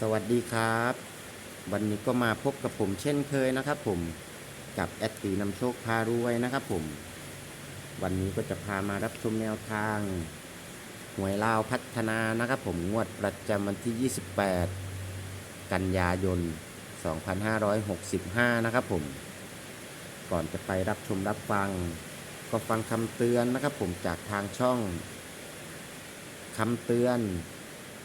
สวัสดีครับ วันนี้ก็มาพบกับผมเช่นเคยนะครับ ผมกับแอดตีนำโชคพารวยนะครับ ผม วันนี้ก็จะพามารับชมแนวทางหวยลาวพัฒนานะครับ ผมงวดประจำวันที่ 28 กันยายน 2565 นะครับ ผม ก่อนจะไปรับชมรับฟัง ก็ฟังคำเตือนนะครับ ผมจากทางช่องคำเตือน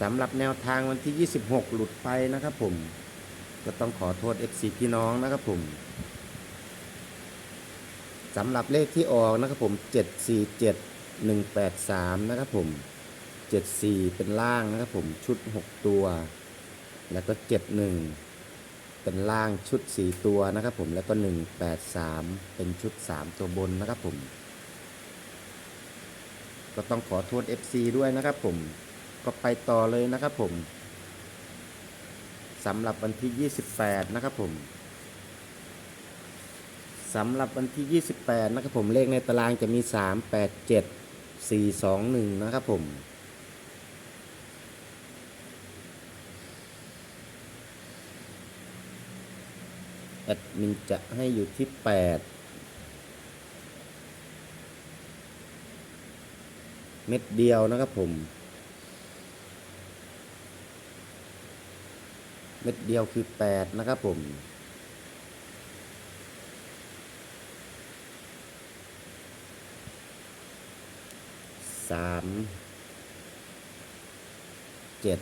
สำหรับแนวทางวันที่ 26 หลุดไปนะครับผม ก็ต้องขอโทษ FC พี่น้องนะครับผมสำหรับเลขที่ออกนะครับผม 747 183 นะครับผม 74 เป็นล่างนะครับผมชุด 6 ตัว แล้วก็ 71 เป็นล่างชุด 4 ตัวนะครับผมแล้วก็ 183 เป็นชุด 3 ตัวบนนะครับผม ก็ต้องขอโทษ FC ด้วยนะครับผม ก็ไปต่อเลยนะครับผมสำหรับวันที่ 28 นะครับผมสำหรับวันที่ 28 นะครับผมเลขในตารางจะมี 3 8 7 4 2 1 นะครับผมแอดมินจะให้อยู่ที่ 8 เม็ดเดียวนะครับผม เม็ดเดียวคือ 8 นะครับผม สาม เจ็ด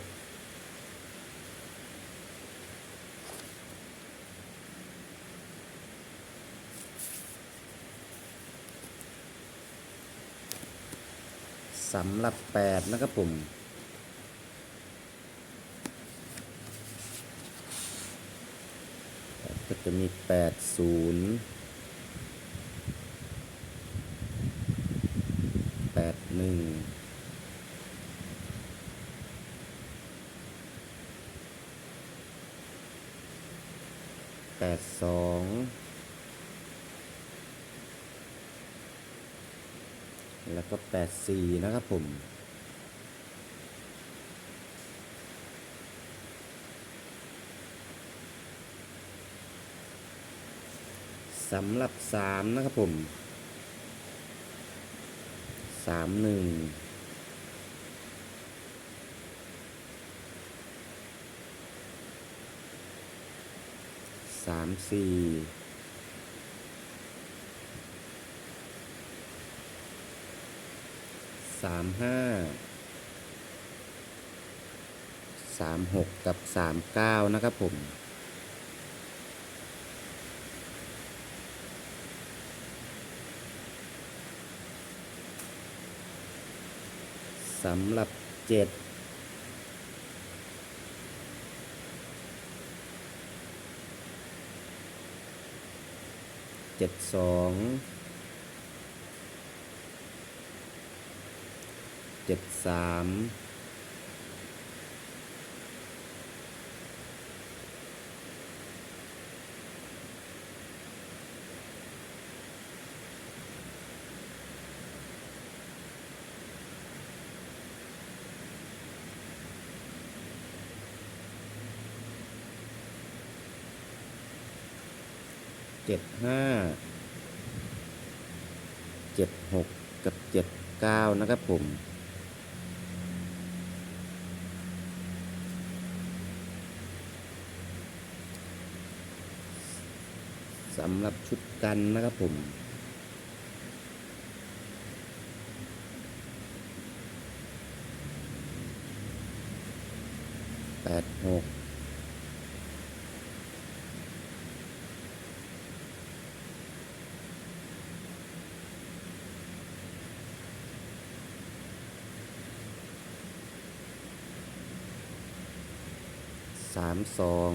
สำหรับ 8 นะครับผม จะมี 80 81 82 แล้วก็ 84 นะครับผม สำหรับสามนะครับผมสามหนึ่งสามสี่สามห้าสามหกกับสามเก้านะครับผม สำหรับเจ็ดเจ็ดสองเจ็ดสาม เจ็ดห้าเจ็ดหกกับเจ็ดเก้านะครับผมสำหรับชุดกันนะครับผมแปดหก สามสอง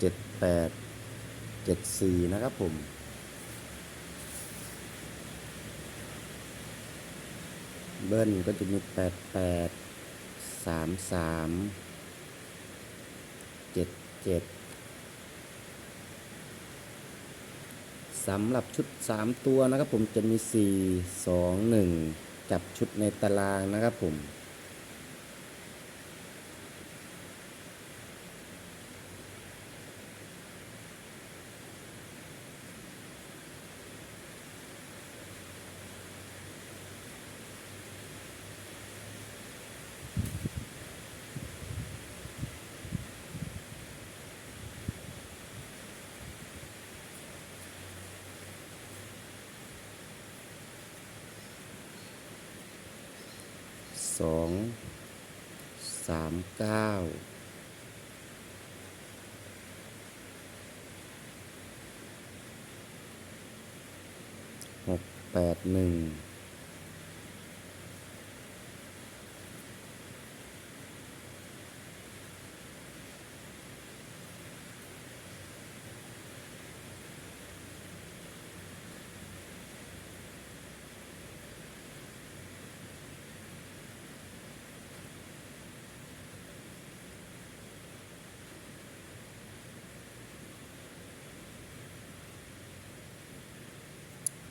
เจ็ดแปดเจ็ดสี่นะครับผม เบิ้ลก็จะมีแปดแปดสามสามเจ็ดเจ็ด สำหรับชุด 3 ตัวนะครับผมจะมี 4 2 1 จับชุดในตารางนะครับผม สองสามเก้าหกแปดหนึ่ง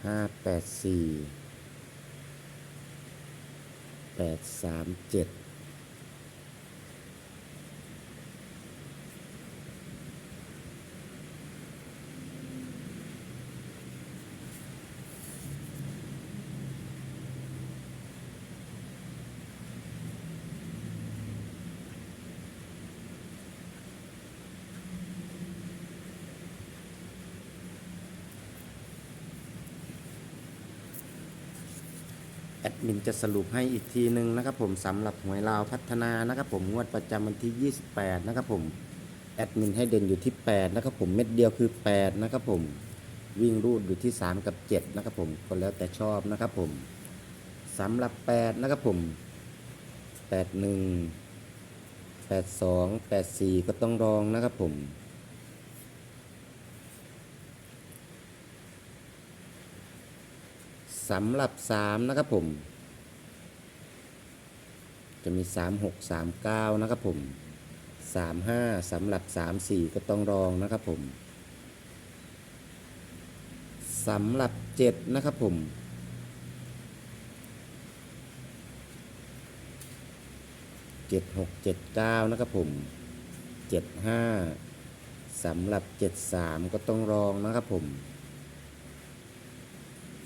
ห้าแปดสี่แปดสามเจ็ด แอดมินจะสรุปให้อีกทีหนึ่งนะครับผมสำหรับหวยลาวพัฒนานะครับผมงวดประจำวันที่ 28 นะครับผมแอดมินให้เด่นอยู่ที่ 8 นะครับผมเม็ดเดียวคือ 8 นะครับผมวิ่งรูดอยู่ที่ 3 กับ 7 นะครับผมก็แล้วแต่ชอบนะครับผมสำหรับ 8 นะครับผม 81 82 84 ก็ต้องรองนะครับผม สำหรับ 3 นะครับผม จะมี 3 6 3 9 นะครับผม 3 5 สำหรับ 3 4 ก็ต้องรองนะครับผม สำหรับ 7 นะครับผม7 6 7 9นะครับผม7 5สำหรับ7 3ก็ต้องรองนะครับผม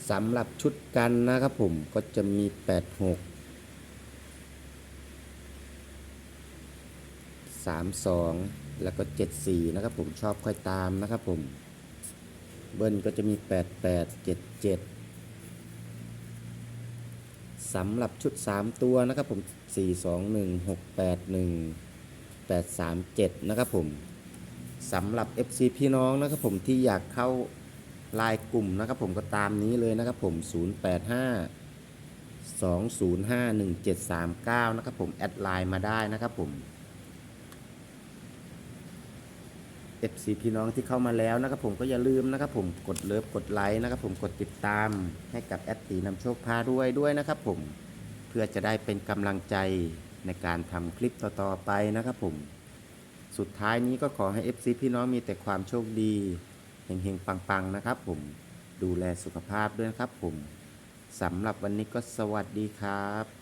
สำหรับชุดกันนะครับผมก็จะมี 86 32 แล้วก็ 74 นะครับผมชอบค่อยตามนะครับผม เบิ้ลก็จะมี 88 77สำหรับชุด 3 ตัวนะครับผม 421 681 837 นะครับผมสำหรับ FC พี่น้องนะครับผมที่อยากเข้า ลายกลุ่มนะครับผมก็ตามนี้เลยนะครับผม 085 205 1739 นะครับผม แอดไลน์มาได้นะครับผม FC พี่น้องที่เข้ามาแล้วนะครับผมก็อย่าลืมนะครับผมกดเลิฟกดไลค์นะครับผมกดติดตามให้กับแอดตีนำโชคพารวยด้วยนะครับผมเพื่อจะได้เป็นกำลังใจในการทำคลิปต่อๆไปนะครับผม สุดท้ายนี้ก็ขอให้ FC พี่น้องมีแต่ความโชคดี เฮงๆ ปังๆ นะครับผม ดูแลสุขภาพด้วยนะครับผมสำหรับวันนี้ก็สวัสดีครับ